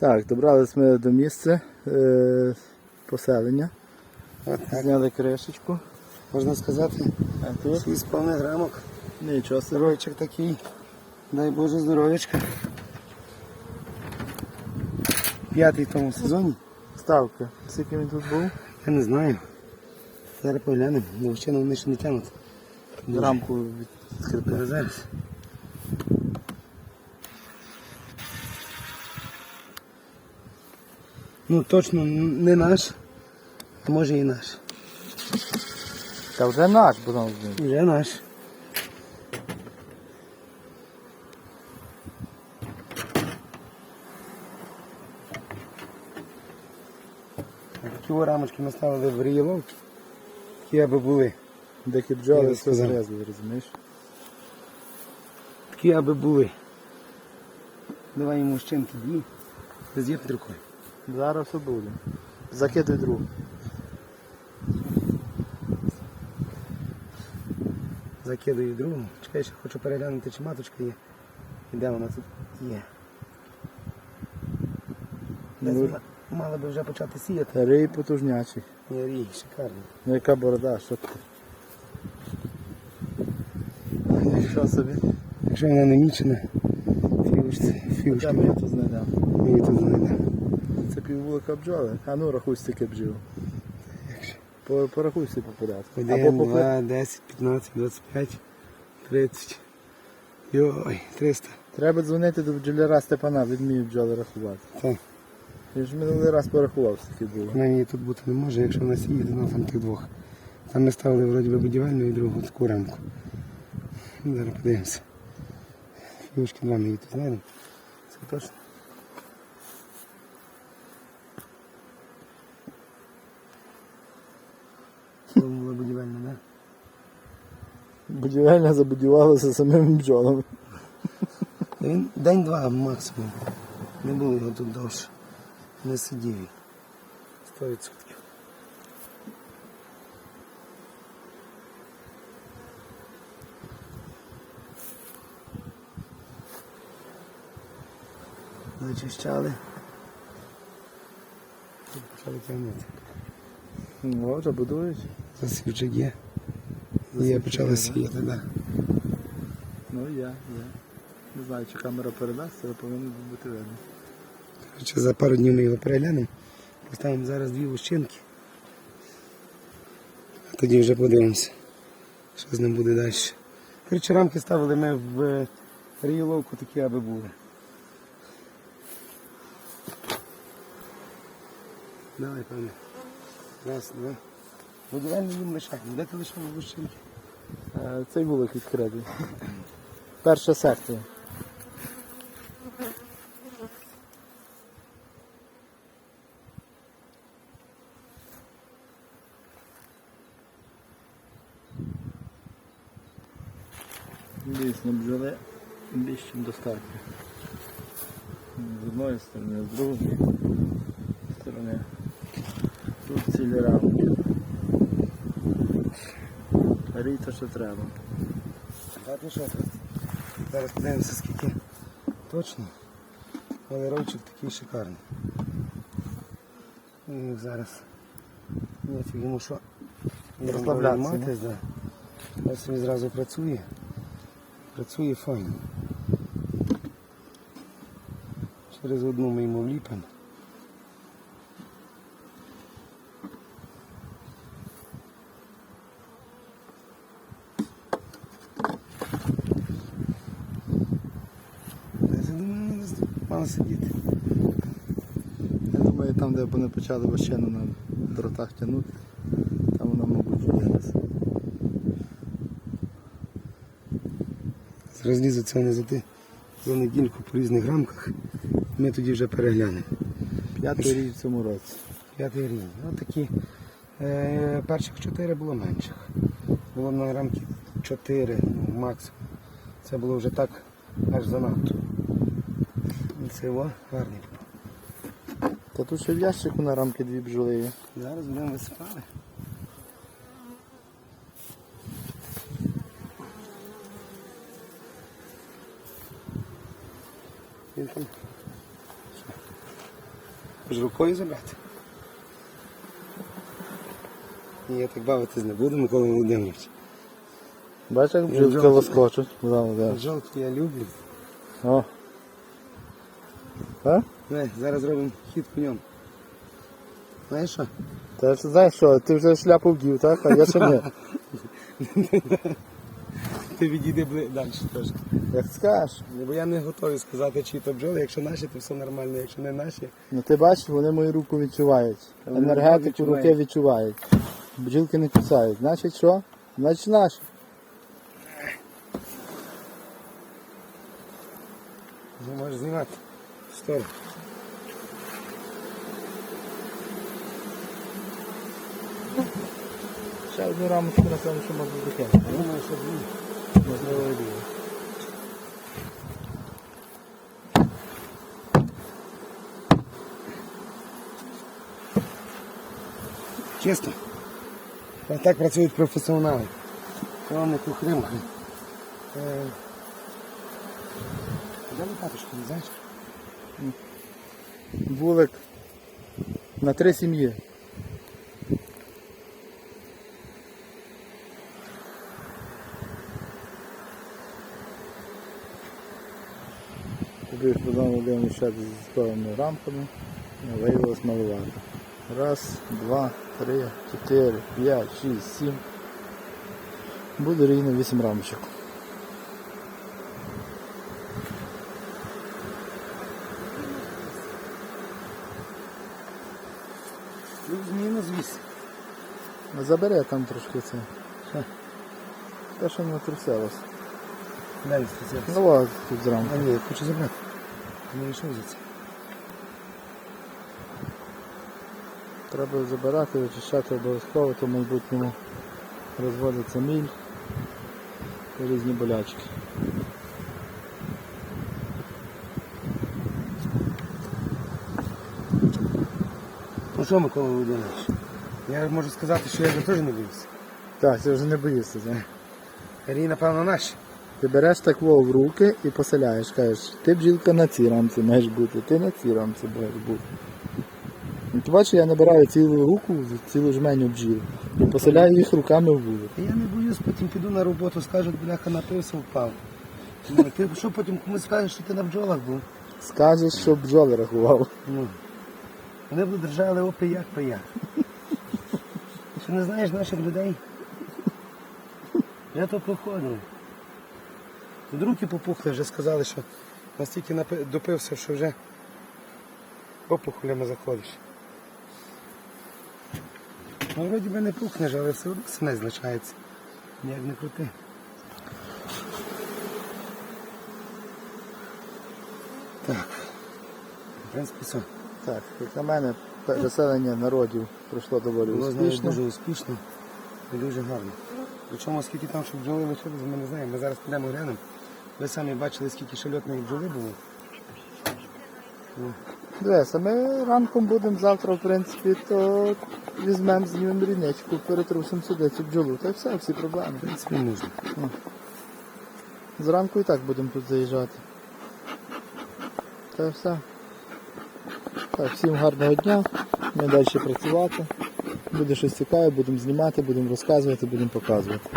Так, добрались ми до місця е, поселення. От так. Зняли кришечку. Можна сказати, А тут 6 повних рамок. нічого собі. Здоровичок такий. Дай Боже здоров'ячка. П'ятий в тому сезоні. Ставка. Скільки він тут був? Я не знаю. Зараз поглянемо. Вовчину вони ще не тянуть. Дуже. Рамку відкрити. Зараз, Ну точно не наш, а може і наш. Та вже наш, бо там Вже наш. Такі рамочки ми ставили в рієловки, які аби були. деякі Я бджоли все сказав. розумієш? Такі аби були. Давай йому щенки дві. З'їб рукою. Зараз все буде. Закидуй другу. Закидаю другу. Чекай, ще хочу переглянути, чи маточка є. І де вона тут є. Десь Ну. мала би вже почати сіяти. Рий потужнячий. Ні, рій, шикарний. Ну яка борода, що ти? Що собі? Якщо вона не мічена, фігушці, Я фігушки мені тут ми її тут знайдемо. Це піввулика бджоли. А ну рахуй стільки бджіл. По- Порахуй всі по порядку. Або 1, по 2, 10, 15, 25, 30. Йой, 300. Треба дзвонити до бджоляра Степана, він вміє бджоли рахувати. Так. Я ж минулий раз порахував, скільки було. Вона її тут бути не може, якщо вона сіє, то на там тих двох. Там ми ставили вроді би будівельну і другу таку рамку. Ну, Зараз подивимося. Фігушки два ми її тут знайдемо. Це точно. Це була будівельна, так? Будівельня забудувалася самими бджолами. Він день-два максимум. Не було його тут довше. Не сидів. Сто відсотків. Зачищали. І Почали тягнути. Ну, вже будують. Засівчик є. Є, почали сіяти, так. Ну, є, є. Не знаю, чи камера передасть, але повинно бути видно. Коротше, за пару днів ми його переглянемо. Поставимо зараз дві лущинки. А тоді вже подивимося, що з ним буде далі. Коротше, рамки ставили ми в е, рієловку такі, аби були. Давай, пане. Раз, два. Будівельний їм лишаємо. Де ти лишав лущинки? Е, Цей вулик відкритий. Перша секція. Дійсно, бджоли більш ніж достатньо. З одної сторони, з другої сторони. Тут цілі рамки. Рій що треба. Так, ну що, зараз подивимося скільки точно. Але ровчик такий шикарний. І зараз нафіг йому що Розслаблятися, да. Ось він зразу працює. Працює файно. Через одну ми йому вліпимо. Я думаю, десь сидіти. Я думаю, там, де вони почали вощину на дротах тягнути, там вона, мабуть, ділилася. Розлізуться вони за, ти, за недільку по різних рамках. Ми тоді вже переглянемо. П'ятий рік в цьому році. П'ятий рівень. Ось такі. Е, перших чотири було менших. Було на рамки чотири, ну, максимум. Це було вже так аж занадто. О, гарний. Та тут ще в ящику на рамки дві бджоли є. Зараз будемо висипати. Він там Хоч рукою забрати. Ні, я так бавитись не буду, Микола Володимирович. Бачиш, як Я бджілки лоскочуть. Жовтки я люблю. О. А? Не, зараз зробимо хід по ньому. Знаєш що? Та ж знаєш що, ти вже шляпу вдів, так? А я ще ні. Ти відійди бли- далі трошки. Як скажеш. Бо я не готовий сказати, чи то бджоли. Якщо наші, то все нормально, якщо не наші. Ну ти бачиш, вони мою руку відчувають. Вони Енергетику відчувають. руки відчувають. Бджілки не кусають. Значить що? Значить наші. Не можеш знімати. Стой. Ще одну рамочку напевно, що можна докинути. Думаю, що ні. Можливо, і буде. Чесно. Ось Так працюють професіонали. Це не кухримка. Е, Де лопаточку, не знаєш? Вулик на три сім'ї. Тобі ж подав один ще з певними рамками. Виявилось малувати. Раз, два, три, чотири, п'ять, шість, сім. Буде рівно вісім рамочок. Ну, мінус 8. Забере там трошки це. Те, що не трусилось. Далі спеціально. Ну ладно, тут зранку. А ні, я хочу забрати. Не йшов за це. Треба забирати, вичищати обов'язково, то в майбутньому розводиться міль і різні болячки. Що, Микола Володимирович? Я можу сказати, що я вже теж не боюся. Так, це вже не боїшся. так? Рій, напевно, наші. Ти береш так вов в руки і поселяєш, кажеш, ти бджілка на цій рамці маєш бути, ти на цій рамці маєш бути. І Ти бачиш, я набираю цілу руку, цілу жменю бджіл і поселяю їх руками в вулик. Я не боюсь, потім піду на роботу, скажуть, бляха, напився, впав. Ну, ти що потім комусь скажеш, що ти на бджолах був? Скажеш, що бджоли рахував. Ну. Вони б держали опи як по як. Що не знаєш наших людей? Я то походив. Тут руки попухли, вже сказали, що настільки допився, що вже опухолями заходиш. Ну, вроді би не пухнеш, але все одно смерть залишається. Ніяк не крути. Так. В принципі, все. Так, як на мене, переселення народів пройшло доволі Було успішно. дуже успішно і дуже гарно. Причому скільки там ще бджоли лишилось, ми не знаємо. Ми зараз підемо глянемо. Ви самі бачили, скільки шальотної бджоли було. Дивися, ми ранком будемо завтра, в принципі, то візьмемо з ним рінечку, перетрусимо сюди цю бджолу. Та й все, всі проблеми. В принципі, можна. Зранку і так будемо тут заїжджати. Та й все. Так, всім гарного дня. Ми далі працювати. Буде щось цікаве, будемо знімати, будемо розказувати, будемо показувати.